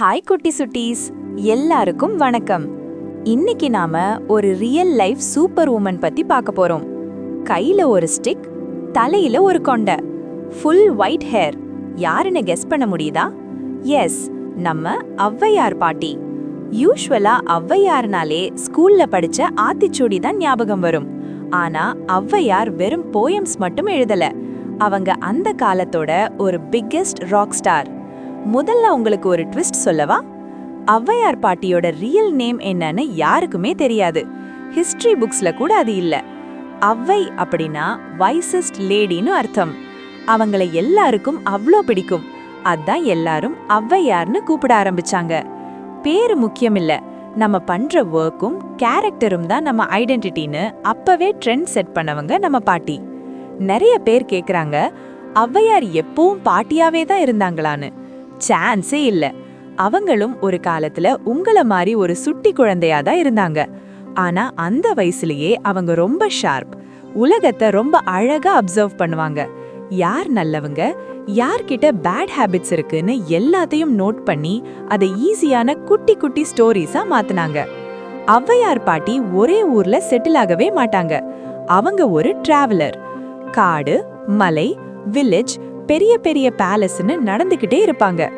Hi குட்டி சுட்டீஸ். எல்லாருக்கும் வணக்கம். இன்னைக்கு நாம ஒரு ரியல் லைஃப் சூப்பர் உமன் பத்தி பார்க்க போறோம். கையில ஒரு ஸ்டிக் தலையில ஒரு கொண்டை. ஃபுல் ஒயிட் ஹேர் யாருன்னு கெஸ் பண்ண முடியுதா? எஸ் நம்ம ஔவையார் பாட்டி. யூஸ்வலா ஔவையார்னாலே ஸ்கூல்ல படிச்ச ஆத்திச்சூடி தான் ஞாபகம் வரும். ஆனா ஔவையார் வெறும் போயம்ஸ் மட்டும் எழுதல. அவங்க அந்த காலத்தோட ஒரு பிக்கெஸ்ட் ராக் ஸ்டார் முதல்ல உங்களுக்கு ஒரு ட்விஸ்ட் சொல்லவா? ஔவையார் பாட்டியோட ரியல் நேம் என்னன்னு யாருக்குமே தெரியாது. ஹிஸ்டரி புக்ஸ்ல கூட அது இல்ல. ஔவை அப்படின்னா வைசஸ்ட் லேடின்னு அர்த்தம். அவங்கள எல்லாருக்கும் அவ்வளோ பிடிக்கும். அதான் எல்லாரும் ஔவையார்னு கூப்பிட ஆரம்பிச்சாங்க. பேரு முக்கியமில்ல நம்ம பண்ற ஒர்க்கும் கேரக்டரும் தான் நம்ம ஐடென்டிட்டின்னு அப்பவே ட்ரெண்ட் செட் பண்ணவங்க நம்ம பாட்டி. நிறைய பேர் கேக்குறாங்க ஔவையார் எப்பவும் பாட்டியாவே தான் இருந்தாங்களான்னு. சான்ஸே இல்லை. அவங்களும் ஒரு காலத்துல உங்கள மாதிரி ஒரு சுட்டி குழந்தையா தான் இருந்தாங்க. ஆனா அந்த வயசுலயே அவங்க ரொம்ப ஷார்ப் உலகத்தை ரொம்ப அழகா அப்சர்வ் பண்ணுவாங்க. யார் நல்லவங்க? யார்கிட்ட பேட் ஹேபிட்ஸ் இருக்குன்னு எல்லாத்தையும் நோட் பண்ணி அதை ஈஸியான குட்டி குட்டி ஸ்டோரிஸா மாத்தினாங்க. ஔவையார் பாட்டி ஒரே ஊர்ல செட்டில் ஆகவே மாட்டாங்க. அவங்க ஒரு டிராவலர் காடு மலை வில்லேஜ் பெரிய பெரிய பேலஸ்னு நடந்துகிட்டே இருப்பாங்க.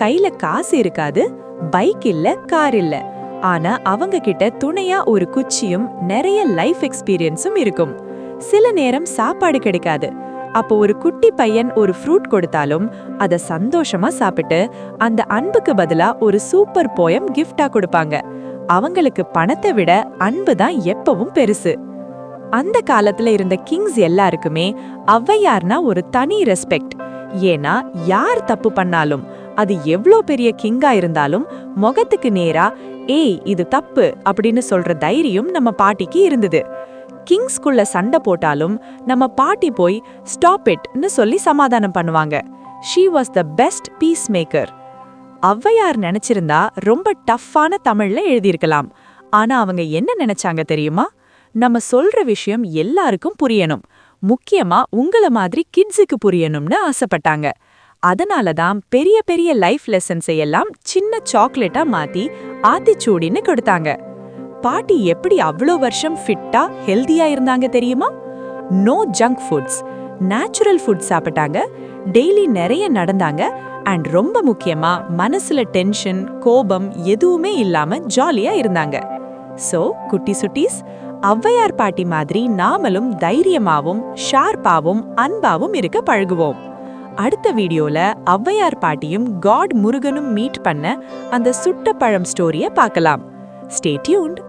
கையில காசு இருக்காது பைக் இல்ல கார் இல்ல. ஆனா அவங்க கிட்ட துணையா ஒரு குச்சியும் நிறைய லைஃப் எக்ஸ்பீரியன்ஸும் இருக்கும். சில நேரம் சாப்பாடு கிடைக்காது. அப்போ ஒரு குட்டி பையன் ஒரு ஃப்ரூட் கொடுத்தாலும் அத சந்தோஷமா சாப்பிட்டு அந்த அன்புக்கு பதிலா ஒரு சூப்பர் போயம் கிஃப்டா கொடுப்பாங்க. அவங்களுக்கு பணத்தை விட அன்பு தான் எப்பவும் பெருசு. அந்த காலத்துல இருந்த கிங்ஸ் எல்லாருக்குமே ஔவையார்னா ஒரு தனி ரெஸ்பெக்ட் ஏன்னா யார் தப்பு பண்ணாலும் அது எவ்ளோ பெரிய கிங்கா இருந்தாலும் முகத்துக்கு நேரா ஏய் இது தப்பு அப்படின்னு சொல்ற தைரியம் நம்ம பாட்டிக்கு இருந்தது. கிங்ஸ்குள்ள சண்டை போட்டாலும் நம்ம பாட்டி போய் ஸ்டாப் இட்னு சொல்லி சமாதானம் பண்ணுவாங்க. She was the best peacemaker Avvaiyar நினைச்சிருந்தா ரொம்ப டஃப்பான தமிழ்ல எழுதியிருக்கலாம். ஆனா அவங்க என்ன நினைச்சாங்க தெரியுமா? நம்ம சொல்ற விஷயம் எல்லாருக்கும் புரியணும். முக்கியமா உங்கள மாதிரி கிட்ஸுக்கு புரியணும்னு ஆசைப்பட்டாங்க. அதனால தான் பெரிய பெரிய லைஃப் லெசன்ஸை எல்லாம் சின்ன சாக்லேட்டா மாத்தி ஆத்திச்சூடின்னு கொடுத்தாங்க. பாட்டி எப்படி அவ்வளோ வருஷம் ஃபிட்டா ஹெல்தியா இருந்தாங்க தெரியுமா? No junk foods natural food சாப்பிட்டாங்க. டெய்லி நிறைய நடந்தாங்க. அண்ட் ரொம்ப முக்கியமா மனசுல டென்ஷன் கோபம் எதுவுமே இல்லாம ஜாலியா இருந்தாங்க. சோ குட்டி சுட்டீஸ் ஔவையார் பாட்டி மாதிரி நாமளும் தைரியமாவும் ஷார்ப்பாவும் அன்பாவும் இருக்க பழகுவோம். அடுத்த வீடியோல ஔவையார் பாட்டியும் காட் முருகனும் மீட் பண்ண அந்த சுட்ட பழம் ஸ்டோரிய பார்க்கலாம். Stay tuned